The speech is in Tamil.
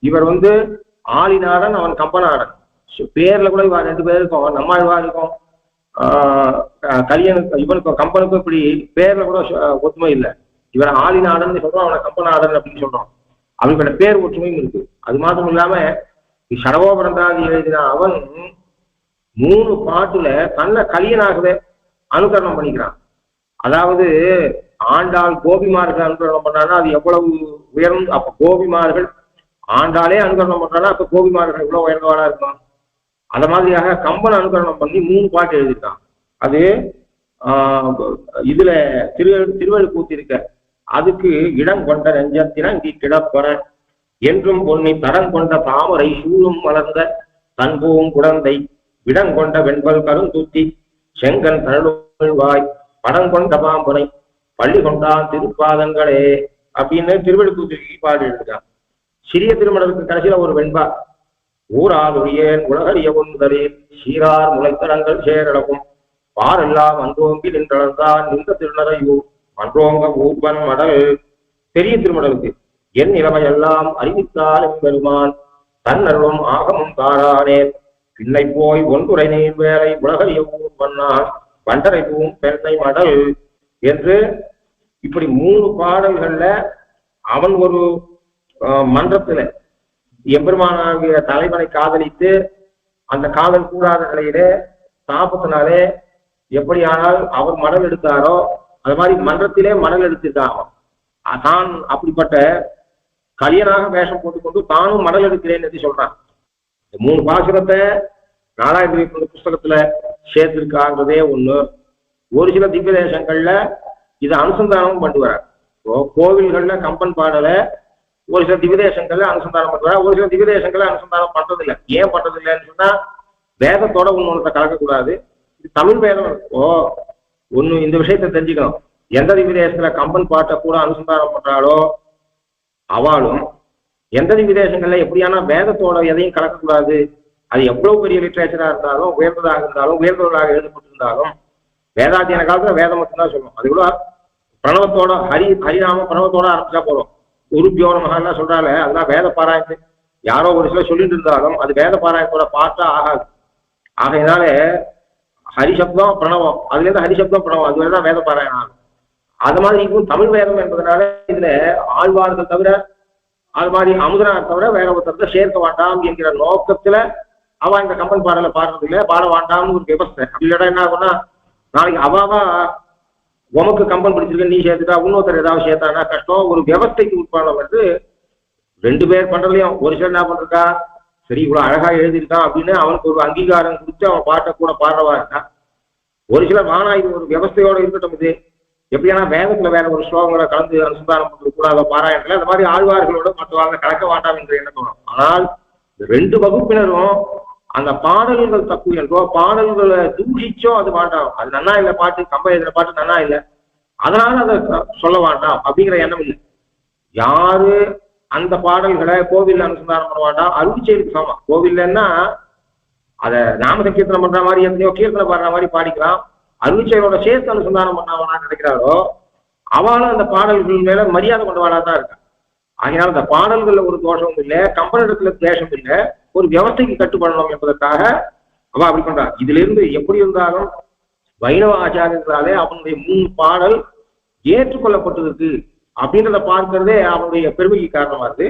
இவர் வந்து ஆளிநாடன் அவன் கம்பநாடன் பேர்ல கூட இவன் ரெண்டு பேருக்கும் நம்மாழ்வா இருக்கும். ஆஹ் க- இவனுக்கும் கம்பனுக்கும் இப்படி பேர்ல கூட ஒத்துமை இல்லை. இவன் ஆளிநாடன் சொல்றோம் அவனை கம்பநாடன் அப்படின்னு சொல்றோம். அவங்களோட பேர் ஒற்றுமையும் இருக்கு. அது மாத்திரம் இல்லாம சடகோபரந்தாதி எழுதின அவன் மூணு பாட்டுல தன்னை கலியனாகவே அனுகரணம் பண்ணிக்கிறான். அதாவது ஆண்டாள் கோபிமார்கள் அனுகரணம் பண்ணான்னா அது எவ்வளவு உயர்ந்து அப்ப கோபிமார்கள் ஆண்டாளே அனுகரணம் பண்றானா அப்ப கோபிமார்கள் இவ்வளவு உயர்ந்தவாளா இருக்கும் அந்த மாதிரியாக கம்பன் அனுகரணம் பண்ணி மூணு பாட்டு எழுதியிருக்கான். அது ஆஹ், இதுல திரு திருவள்ளுக்கூத்து இருக்க அதுக்கு இடம் கொண்ட நெஞ்சத்தினங்கி கிடப்பற என்றும் பொன்னி தரம் கொண்ட தாமரை சூழும் மலர்ந்த தன்பூவும் குழந்தை விடங்கொண்ட வெண்பல் கருந்தூத்தி செங்கன் தழுவாய் படம் கொண்ட பாம்பனை பள்ளி கொண்டான் திருப்பாதங்களே அப்படின்னு திருவள்ளுக்கூத்து பாடு எழுதுறான் சிறிய திருமணத்துக்கு கடைசியில ஒரு வெண்பா. ஊராதுரியேன் உலகறிய ஒன்றரேன் சீரார் முளைத்தடங்கள் சேரளவும் பாரெல்லாம் அன்றோங்கி நின்றளந்தான் நின்ற திருநறையூர் மன்றோங்க ஊர்வன் மடல். பெரிய திருமணத்துக்கு என் நிலைமையெல்லாம் அறிவித்தாலும் பெருமான். தன்னருளும் ஆகமும் தாரானே. பின்னை போய் ஒன்றுரை நீர் வேலை உலகறிய ஊர் பண்ணான் வண்டரை பூம் பெண்ணை மடல். என்று இப்படி மூணு பாடல்கள்ல அவன் ஒரு மன்றத்துல. எம்பெருமானாகிய தலைவனை காதலித்து அந்த காதல் கூடாத நிலையிலே தாபத்தினாலே எப்படியானால் அவர் மடல் எடுத்தாரோ அது மாதிரி மன்றத்திலே மடல் எடுத்திருக்காங்க. தான் அப்படிப்பட்ட கலியனாக வேஷம் போட்டுக்கொண்டு தானும் மடல் எடுக்கிறேன் என்று சொல்றான். இந்த மூணு பாசுரத்தை நாலாயிரத்தி இருபத்தி புஸ்தகத்துல சேர்த்திருக்காங்கிறதே ஒண்ணு. ஒரு சில திவ்ய தேசங்கள்ல இதை அனுசந்தானமும் பண்ணி வரார். இப்போ கோவில்கள்ல கம்பன் பாடலை ஒரு சில திவ்ய அனுசந்தானம் பண்ணுவார் ஒரு சில திவ்ய அனுசந்தானம் பண்றது ஏன் பண்றதில்லைன்னு சொன்னா வேதத்தோட ஒன்னொன்றத்தை கலக்கக்கூடாது. இது தமிழ் வேதம் ஓ ஒண்ணு இந்த விஷயத்தை தெரிஞ்சுக்கணும். எந்த திவ்யதேசத்துல கம்பன் பாட்டை கூட அனுசந்தானம் பண்றாளோ அவளும் எந்த திவ்ய எப்படியான வேதத்தோட எதையும் கலக்கக்கூடாது. அது எவ்வளவு பெரிய லிட்ரேச்சரா இருந்தாலும் உயர்ந்ததாக இருந்தாலும் உயர்ந்தவர்களாக எழுதப்பட்டிருந்தாலும் வேதாத்தியான காலத்துல வேதம் மட்டும்தான் சொல்லும். அது கூட பிரணவத்தோட ஹரி ஹரிநாம பிரணவத்தோட ஆரம்பிச்சா போதும் உருப்பியோட மகான்லாம் சொல்றாங்க அதெல்லாம் வேத பாராயணத்து யாரோ ஒரு சிலர் சொல்லிட்டு இருந்தாலும் அது வேத பாராயணத்தோட பாட்டா ஆகாது. ஆகையினால ஹரிசப்தம் பிரணவம் அதுல இருந்து ஹரிசப்தம் பிரணவம் அது தான் வேத பாராயணம் ஆகும். அது மாதிரி இப்போ தமிழ் வேதம் என்பதனால இதுல ஆழ்வார்கள் தவிர அது மாதிரி அமுதனார் தவிர வேற ஒருத்தரத்தை சேர்க்க வேண்டாம் என்கிற நோக்கத்துல அவன் இந்த கம்பன் பாடலை பாடுறது இல்ல பாட வேண்டாம்னு ஒரு விவஸ்தை அப்படி இல்லடா என்ன ஆகும்னா நாளைக்கு அவாவா உமக்கு கம்பன் பிடிச்சிருக்க நீ சேர்த்துட்டா இன்னொருத்தர் ஏதாவது சேர்த்தானா கஷ்டம். ஒரு வியவஸ்தைக்கு உட்பான வந்து ரெண்டு பேர் பண்றதுலயும் ஒரு சிலர் என்ன பண்றா சரி இவ்வளவு அழகா எழுதியிருக்கான் அப்படின்னு அவனுக்கு ஒரு அங்கீகாரம் கொடுத்து அவன் பாட்டை கூட பாடுறவா இருக்கா ஒரு சிலர் வானா இது ஒரு வியவஸ்தையோட இருக்கட்டும் இது. எப்படியானா வேதத்துல வேற ஒரு ஸ்லோகங்களை கலந்து அனுசந்தானம் பண்றது கூடாத பாராயணத்துல அந்த மாதிரி ஆழ்வார்களோட மற்றவாங்க கலக்க வேண்டாம் என்று எண்ணம் ஆனால் ரெண்டு வகுப்பினரும் அந்த பாடல்கள் தப்பு என்றோ பாடல்களை தூஷிச்சோ அது வேண்டாம். அது நன்னா இல்லை பாட்டு கம்ப எழுதுற பாட்டு நன்னா இல்லை. அதனால அதை சொல்ல வேண்டாம் அப்படிங்கிற எண்ணம் இல்லை. யாரு அந்த பாடல்களை கோவில்ல அனுசந்தானம் பண்ண வேண்டாம்? அருள் செய்திக்கு சமம். கோவில்லன்னா அதை நாம சங்கீர்த்தனம் பண்ற மாதிரி எத்தனையோ கீர்த்தனை பாடுற மாதிரி பாடிக்கலாம். அருள்செயலோட சேர்த்து அனுசந்தானம் பண்ணவனா நினைக்கிறாரோ அவளும் அந்த பாடல்கள் மேல மரியாதை கொண்டவாளா தான் இருக்கா. ஆகையினால் அந்த பாடல்கள்ல ஒரு தோஷமும் இல்லை கம்பனிடத்துல தேசம் இல்லை. ஒரு வியவஸ்தைக்கு கட்டுப்படணும் என்பதற்காக அவ அப்படி பண்றா இதுல இருந்து எப்படி இருந்தாலும் வைணவ ஆச்சாரியர்களாலே அவனுடைய மூணு பாடல் ஏற்றுக்கொள்ளப்பட்டிருக்கு அப்படின்றத பார்க்கிறதே அவனுடைய பெருமைக்கு காரணமா இருக்கு.